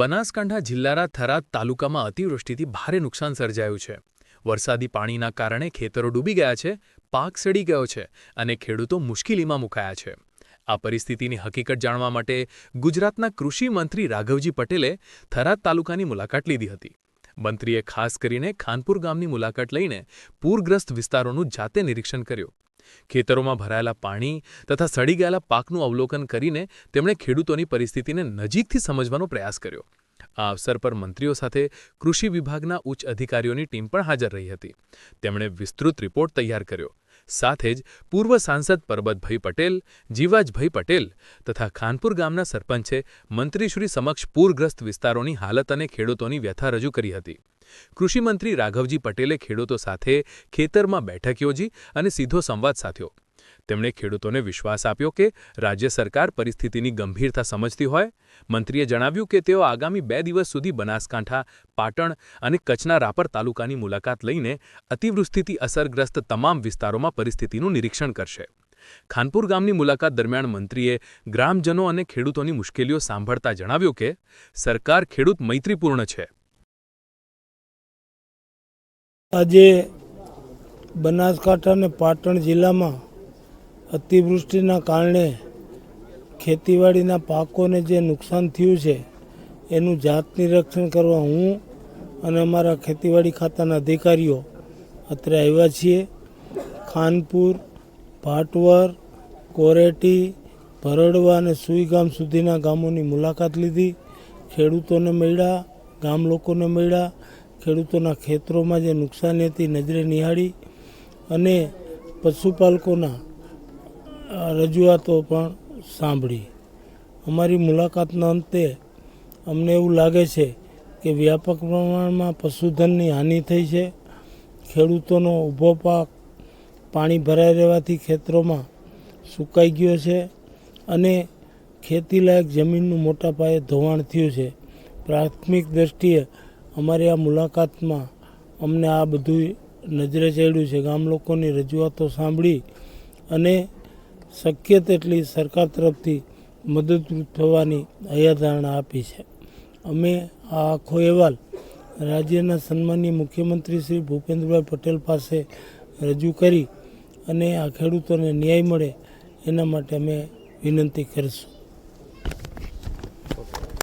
બનાસકાંઠા જિલ્લાના થરાદ તાલુકામાં અતિવૃષ્ટિથી ભારે નુકસાન સર્જાયું છે. વરસાદી પાણીના કારણે ખેતરો ડૂબી ગયા છે, પાક સડી ગયો છે અને ખેડૂતો મુશ્કેલીમાં મુકાયા છે. આ પરિસ્થિતિની હકીકત જાણવા માટે ગુજરાતના કૃષિ મંત્રી રાઘવજી પટેલે થરાદ તાલુકાની મુલાકાત લીધી હતી. મંત્રીએ ખાસ કરીને ખાનપુર ગામની મુલાકાત લઈને પૂરગ્રસ્ત વિસ્તારોનું જાતે નિરીક્ષણ કર્યું. ખેતરોમાં ભરાયેલા પાણી તથા સડી ગયેલા પાકનું અવલોકન કરીને તેમણે ખેડૂતોની પરિસ્થિતિને નજીકથી સમજવાનો પ્રયાસ કર્યો. આ અવસર પર મંત્રીઓ સાથે કૃષિ વિભાગના ઉચ્ચ અધિકારીઓની ટીમ પણ હાજર રહી હતી. તેમણે વિસ્તૃત રિપોર્ટ તૈયાર કર્યો. સાથે જ પૂર્વ સાંસદ પરબતભાઈ પટેલ, જીવાજભાઈ પટેલ તથા ખાનપુર ગામના સરપંચે મંત્રીશ્રી સમક્ષ પૂરગ્રસ્ત વિસ્તારોની હાલત અને ખેડૂતોની વ્યથા રજૂ કરી હતી. કૃષિમંત્રી રાઘવજી પટેલે ખેડૂતો સાથે ખેતરમાં બેઠક યોજી અને સીધો સંવાદ સાધ્યો. તેમણે ખેડૂતોને વિશ્વાસ આપ્યો કે રાજ્ય સરકાર પરિસ્થિતિની ગંભીરતા સમજતી હોય. મંત્રીએ જણાવ્યું કે તેઓ આગામી બે દિવસ સુધી બનાસકાંઠા, પાટણ અને કચ્છના રાપર તાલુકાની મુલાકાત લઈને અતિવૃષ્ટિથી અસરગ્રસ્ત તમામ વિસ્તારોમાં પરિસ્થિતિનું નિરીક્ષણ કરશે. ખાનપુર ગામની મુલાકાત દરમિયાન મંત્રીએ ગ્રામજનો અને ખેડૂતોની મુશ્કેલીઓ સાંભળતા જણાવ્યું કે સરકાર ખેડૂત મૈત્રીપૂર્ણ છે. આજે બનાસકાંઠા અને પાટણ જિલ્લામાં અતિવૃષ્ટિના કારણે ખેતીવાડીના પાકોને જે નુકસાન થયું છે, એનું જાત નિરીક્ષણ કરવા હું અને અમારા ખેતીવાડી ખાતાના અધિકારીઓ અત્રે આવ્યા છીએ. ખાનપુર ભાટવર કોરેટી, ભરડવા અને સુઈ ગામ સુધીના ગામોની મુલાકાત લીધી. ખેડૂતોને મળ્યા, ગામ લોકોને મળ્યા ખેડૂતોના ખેતરોમાં જે નુકસાની હતી, નજરે નિહાળી અને પશુપાલકોના રજૂઆતો પણ સાંભળી. અમારી મુલાકાતના અંતે અમને એવું લાગે છે કે વ્યાપક પ્રમાણમાં પશુધનની હાનિ થઈ છે. ખેડૂતોનો ઊભો પાક પાણી ભરાઈ રહેવાથી ખેતરોમાં સુકાઈ ગયો છે અને ખેતીલાયક જમીનનું મોટા પાયે ધોવાણ થયું છે. પ્રાથમિક દ્રષ્ટિએ અમારી આ મુલાકાતમાં અમને આ બધું નજરે ચડ્યું છે. ગામ લોકોની રજૂઆતો સાંભળી અને શક્ય તેટલી સરકાર તરફથી મદદરૂપ થવાની હૈયાધારણા આપી છે. અમે આ આખો અહેવાલ રાજ્યના સન્માનીય મુખ્યમંત્રી શ્રી ભૂપેન્દ્રભાઈ પટેલ પાસે રજૂ કરી અને આ ખેડૂતોને ન્યાય મળે એના માટે અમે વિનંતી કરીશું.